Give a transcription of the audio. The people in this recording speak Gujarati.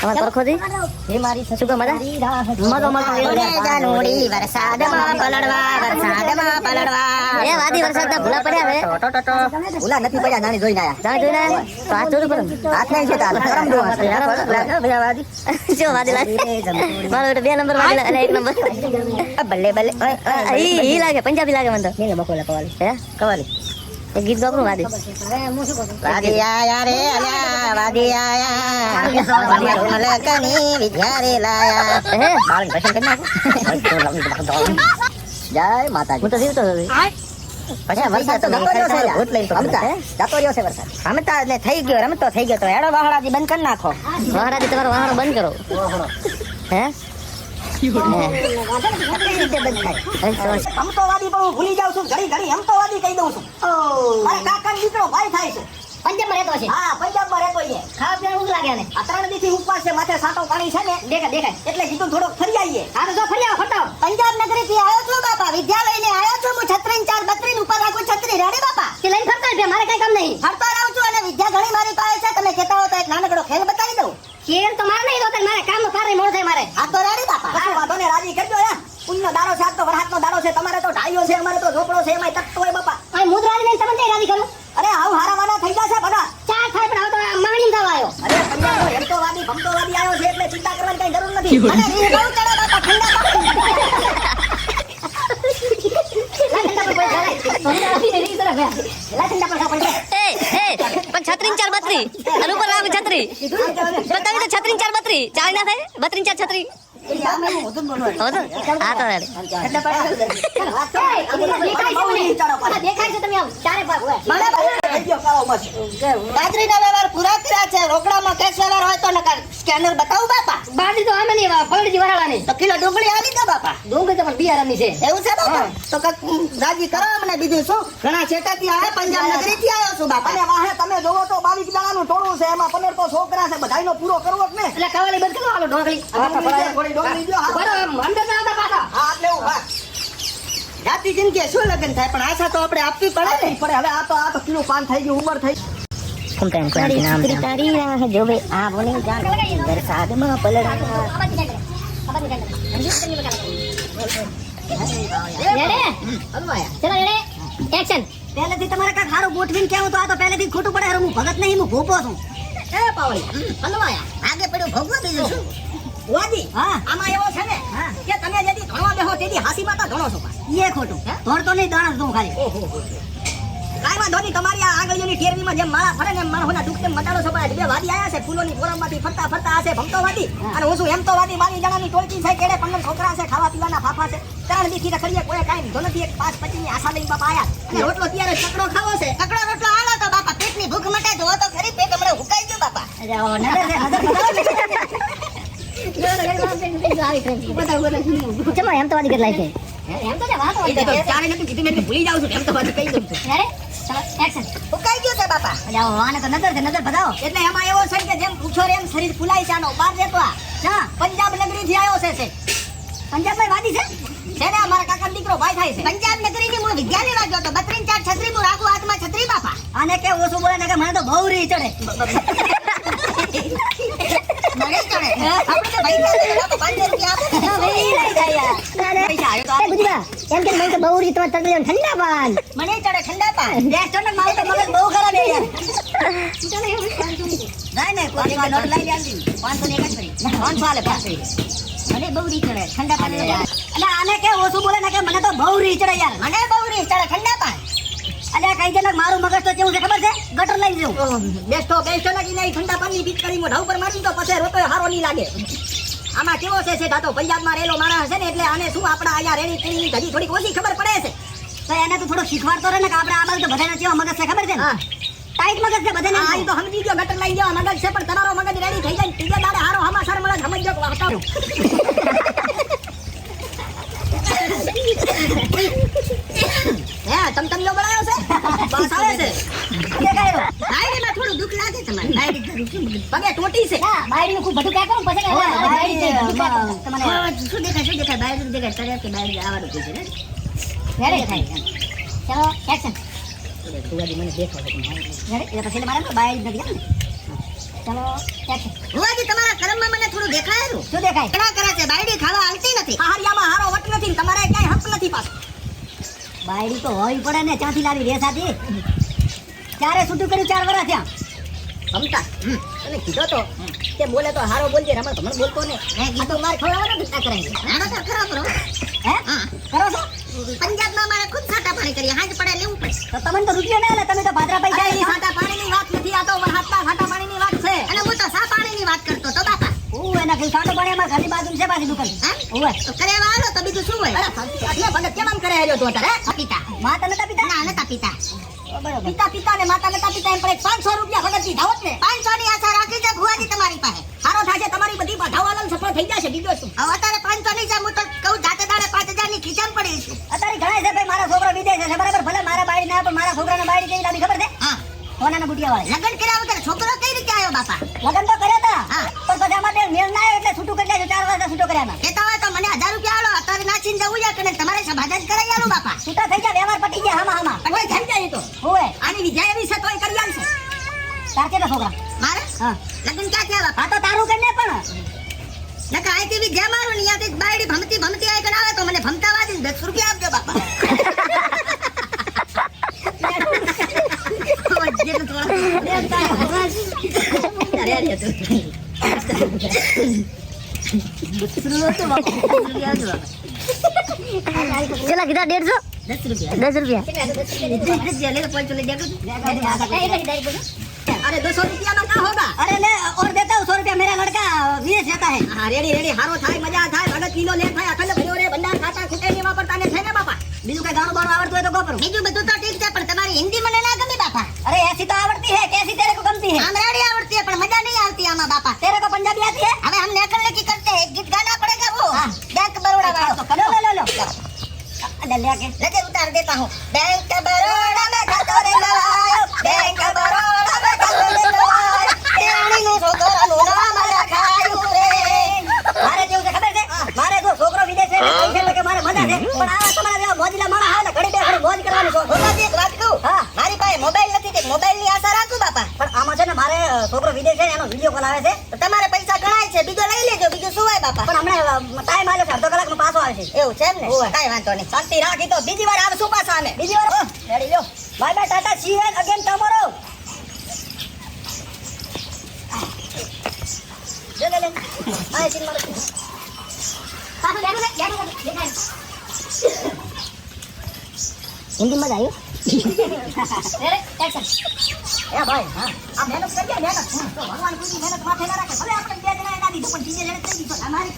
તમારે પરખો દી હે મારી સસુ કો મજા મજો મજો જાનુડી પલડવા વરસાદમાં પલડવા એ વાદી વરસાદ વરસાદના ભૂલા પડ્યા હવે. ટો ટો ટો ભૂલા નથી પડ્યા જાણી જોઈને આયા. જાણે જોઈને આયા? તો હાથ જોડું પર હાથ નહીં છે. તાલ કરમ દો ભયા વાદી. જો વાદી લાગે મારો બે નંબર વાદી અને એક નંબર. બલ્લે બલ્લે ઈ લાગે પંજાબી લાગે મને તો. નીલે બકોલા કવાલી. હે? કવાલી. ગીત ગાપરું વાદી. વાદિયા યારે અલ્યા વાદિયા આયા. મલકની વિદ્યારે લાયા. હે? બાળક દર્શન કરી નાખો. જય માતાજી. હું તો જીવતો પછી વરસાદ તો જતો રહ્યો છે ભૂત લઈને રમતા જતો રહ્યો છે વરસાદ. રમતા એટલે થઈ ગયો રમતો થઈ ગયો. તો હેડો વાહડાજી બંધ કરી નાખો. મહારાજી તમારો વાહણો બંધ કરો. હે? ફરી ફરી બાપા વિદ્યાલય ને આવ્યો છું હું છત્રી ચાર બત્રી ઉપર રાખું છત્રી રેડી બાપા કે લઈને મારે કઈ કામ નહીં ફરતા રહું છું અને વિદ્યા મારી પાસે છે તમે કહેતા હો નાનકડો ખેલ બતાવી દઉં ખેલ તો મારે નહીં મારે કામ કાર મોડ મારે હા તો રેડી બાપા કશું વાંધો ને રાજી યાર દાડો છે તો વરહાતનો દાડો છે તમારે તો ઢાળીઓ છે અમારે તો ઝોપડો છે એમાં તકતો હોય બાપા. આ મુદ્રા લઈને તમને કઈ રાજી કરું અરે આવ હારાવાના થઈ જશે બધા ચાર થાય પણ હવે તો માણી થવા આવ્યો. અરે પંજાબનો ભમતો વાદી આવ્યો છે એટલે ચિંતા કરવાની કઈ જરૂર નથી. અને ઈ બહુ ચડે બાપા ઠંડા પાણી. છત્રી ચાર બત્રી. અને ઉપર લાગે છત્રી. બતાવી તો છત્રી ચાર બત્રી. ચાર ના થાય? બત્રી ચાર છત્રી. સ્કેનર બતાવું બાપા બાજી તો આમે નહીં ફળજી વરાળાની તો કિલો આવી દો બાપા ડુંગળી તો છે એવું છે તો રાજી કરો બીજું શું ઘણા ચેટાથી આવે તમે જોવો તો બાવીસ દાણાનું ટોળું છે એમાં પંદર તો છોકરા છે બધાયનો પૂરો કરવો ને એટલે કવાલી થોડી ડુંગળી દ્યો, હા. અંદર ના પાછા હા એટલે એવું હા જાતિ જિંદગી શું લગ્ન થાય પણ આશા તો આપણે આપવી પડે ને પડે હવે આ તો આ તો કિલો પાન થઈ ગયું ઉંમર થઈ તારી રાહ જોવે આ બોલે ચલો એક્શન પહેલેથી તમારે કાંઈક સારું ગોઠવીને કેવું તો આ તો પહેલેથી ખોટું પડે હું ભગત નહીં હું ભોપો છું એ પાવળી? હલવાયા. આગે પડ્યું ભોગવા બીજું શું વાદી હા. આમાં એવો છે ને કે તમે જેથી ઘણવા બેહો તેથી હાસી માતા ઘણો છો એ ખોટું. ધોર નહીં દાણા દઉં ખાલી. કાંઈ વાંધો નહીં તમારી આ આગળની ટેરવીમાં જેમ માળા ફરે ને એમ મારા દુઃખ તેમ મટાડો છો પણ બે વાદી આયા છે ફૂલોની ફોરમમાંથી ફરતા ફરતા આ છે ભમતો વાદી. અને હું એમ તો વાદી મારી જણાની ટોળકી છે કેડે પંદર છોકરા છે ખાવા પીવાના ફાફા છે. ત્રણ દીથી રખડીએ કોઈ કાંઈ લીધો નથી એક પાંચ પછી ની આશા લઈને બાપા આયા. અને રોટલો ત્યારે ચકડો ખાવો છે. ચકડો રોટલો આલો તો બાપા. પેટની ભૂખ મટે જોવો તો ખરી પેટ હમણાં હુકાઈ ગયું બાપા. ચલો એમ તો વાદી કેટલાય છે એમ તો વાતો એ તો ચારે નથી કીધું મેં ભૂલી જાઉં છું એમ તો વાત કહી દઉં છું. રેડે ચલો એક્શન છે બાપા. જાઓ આને તો નજર છે નજર બતાવો એટલે એમાં એવો છે કે જેમ પૂછો એમ શરીર ફૂલાય છે આનો બાર આ. પંજાબ નગરી થી આવ્યો છે પંજાબ વાદી છે? છે ને દીકરો ભાઈ થાય છે. પંજાબ નગરી ની હું વિદ્યાલયમાં ગયો તો બત્રીન ચાર છત્રી હું રાખું હાથમાં છત્રી બાપા. અને કે ઓછું બોલે કે મને તો બહુ રી ચડે. મને ચડે. આપણે તો પૈસા દેવા તો 500 રૂપિયા આપો ને. એ લઈ જાય યાર. પૈસા આવ્યો તો એ બુજબા, એમ કે મને તો બહુ રીતમાં તગડ્યો ને ઠંડા પાન. મને ચડે ઠંડા પાન. મારું તો મગજ બહુ ખરાબ છે યાર જાય ને પાંચસો નોટ લઈ લે આંટી. પાંચસો ની એક જ કરી. પાંચસો આલે પાંચસો ઈ. મને બહુ રી ચડે ઠંડા પાણી એટલે આને કે ઓછું બોલે ને કે મને તો બહુ રી ચડે યાર. મને બહુ રી ચડે ઠંડા પાણી. અલ્યા કઈ જનક મારું મગજ તો કેવું છે ખબર છે? ગટર લઈ જવું. બેસ્ટો બેસ્ટો ને નહીં ઠંડા પાણી બીટ કરી મોઢા ઉપર મારી તો પછી રોતો હારો નહીં લાગે. આમાં કેવો છે છે તો પંજાબમાં રહેલો માણસ છે ને એટલે આને શું આપણા અહીંયા રેડી ટેણી ઘડી થોડીક ઓછી ખબર પડે છે. તો એને તો થોડો શીખવાડતો રહે ને કે આપણે આ બાજુ તો બધાને કેવા મગજ છે ખબર છે ને? ટાઈટ મગજ છે બધાને આ તો સમજી ગયો ગટર લઈ ગયો મગજ છે પણ તમારો મગજ રેડી થઈ જાય ત્રીજા દાડે હારો હમાસર મળે છે, સમજજો કે હટાવો હે તમ તમ બનાવ્યો છે બસ આવે છે દેખાયો ડાયરીમાં થોડું દુઃખ લાગે છે મને ડાયરી પગે ટોટી છે. ના બાયડીનું ખૂબ બધું ક્યાં કરું પછી બાયડી છે, તમને શું દેખાય શું દેખાય? બાયરી દેખાય. કે આવવાનું છે ને? થાય. ચલો એક્શન ફુવાજી મને દેખો રેડી એટલે પછી મારે બાયડી નથી ને? ચલો એક્શન ફુવાજી તમારા કર્મમાં કાંઈ ઘણા કરે છે બાયડી ખાવા હાલતી નથી. હારિયામાં હારો વટ નથી તમારે ક્યાંય હક નથી પાછો. બાયડી તો હોવી પડે ને ત્યાંથી લાવી રેસાથી ચારે છૂટું કર્યું ચાર વર્ષ થયા. ભમતા અને કીધો તો. કે બોલે તો હારો બોલજે રમણ તમને બોલતો ને આ તો મારે ખવડાવવાનો ગુસ્સા છે. આનો તો ખરો કરો હે. કરો છો? પંજાબમાં મારે ખુદ સાટા પાણી કરી હાજ પડે લેવું પડે. તો તમને તો રૂપિયા ના આલે તમે તો ભાદરા પૈસા ની. સાટા પાણીની વાત નથી આ તો હાથમાં સાટા પાણીની વાત છે. અને હું તો સા પાણીની વાત કરતો તો બાપા? હું એના કઈ સાટો પાણી અમાર ઘરની બાજુ છે પાછી દુકાન? ઓવે તો કરેવા આલો તો બીજું શું હોય? અરે ભલે કેમ આમ કરે હેર્યો તો હે? પિતા માતા નતા પિતા? ના નતા પિતા. પિતા પિતા ને માતા નતા પિતા એમ પડે 500 રૂપિયા ફગત દીધા હોત ને. પાંચસો ની આશા રાખી છે ભુવાજી તમારી પાસે. સારો થશે તમારી બધી બાધાવાળાને સફળ થઈ જશે બીજો શું? હવે અત્યારે પાંચસો ની છે હું તો કહું જાતે દાડે પાંચ હજારની ખીચામ પડી છું. અત્યારે ઘણા છે ભાઈ મારા છોકરો વિદેશ છે બરાબર? ભલે મારા બાળી ના પણ મારા છોકરાને બાળી કઈ લાવી ખબર છે? હા. સોનાના બુટિયા વાળા લગ્ન કર્યા વગર છોકરો કઈ રીતે આવ્યો બાપા? લગન તો કર્યા હતા હા. પણ પછી અમારે મેળ ના આવ્યો એટલે છૂટું કરી નાખ્યું ચાર વર્ષ છૂટો કર્યા અમે કેતા હોય તો મને હજાર રૂપિયા આલો અત્યારે નાચીને જવું છે કે તમારે સભાજન કરાવી આલું બાપા છૂટા થઈ ગયા વ્યવહાર પટી ગયા હામાં હામાં પણ કોઈ થઈ જાય એ તો હોવે આની વિદ્યા એવી છે તોય કરી આલશે તાર કેટલા છોકરા? મારે? હા. લગન ક્યાં થયા હા તો તારું કરીને પણ? નકા આઈ તેવી જે મારું ને અહીંયાથી બાયડી ભમતી ભમતી આઈ કણ આવે તો મને ભમતા વાદી 10 રૂપિયા આપજો બાપા. કીધા દસ રૂપિયા. દસ રૂપિયા. લો. अरे दो सौ रुपया में क्या होगा अरे ले और देता हूँ सौ रुपया मेरा लड़का विदेश जाता है हाँ रेडी रेडी हारो થાય મજા થાય ભગત કિલો લે થાય અખંડ ભર્યો રે બંડા ખાતા ખૂટે ની વાપરતા ને છે ને બાપા બીજું કઈ ગાણું બાણું આવડતું હોય તો ગોપરું બીજું બધું તો ઠીક છે પણ તમારી હિન્દી મને ના ગમી બાપા अरे ऐसी तो आवड़ती है कैसी तेरे को गमती है આમરાડી આવડતી है પણ મજા નહીં આવતી આમાં બાપા तेरे को पंजाबी आती है હવે हम नेकल लेकी करते हैं एक गीत गाना पड़ेगा वो हाँ। बैंक बड़ौदा वाला तो करो लो लो लो ले ले आके नजर उतार देता हूँ बैंक છોકરો વિદેશ છે એનો વીડિયો કોલ આવે છે તો તમારે પૈસા ગણાય છે બીજો લઈ લેજો બીજું શું હોય બાપા? પણ હમણાં ટાઈમ આવ્યો છે અડધો કલાકમાં પાછો આવે છે. એવું છે ને. કાંઈ વાંધો નહીં. શાંતિ રાખી તો બીજી વાર આવશું પાછા અમે. બીજી વાર ready law bye bye tata see you again tomorrow લે લે. લે આ સીન મારો પાછું બેઠું છે બેઠું છે દેખાય હિન્દી આવ્યું? એક્શન એ ભાઈ, હા. આ મહેનત કરીએ મહેનત તો ભગવાન કોઈ મહેનત માથે ના રાખે. ભલે આપણે બે જણા એના દીધું, પણ ત્રીજે જણે થઈ દીધું અમારી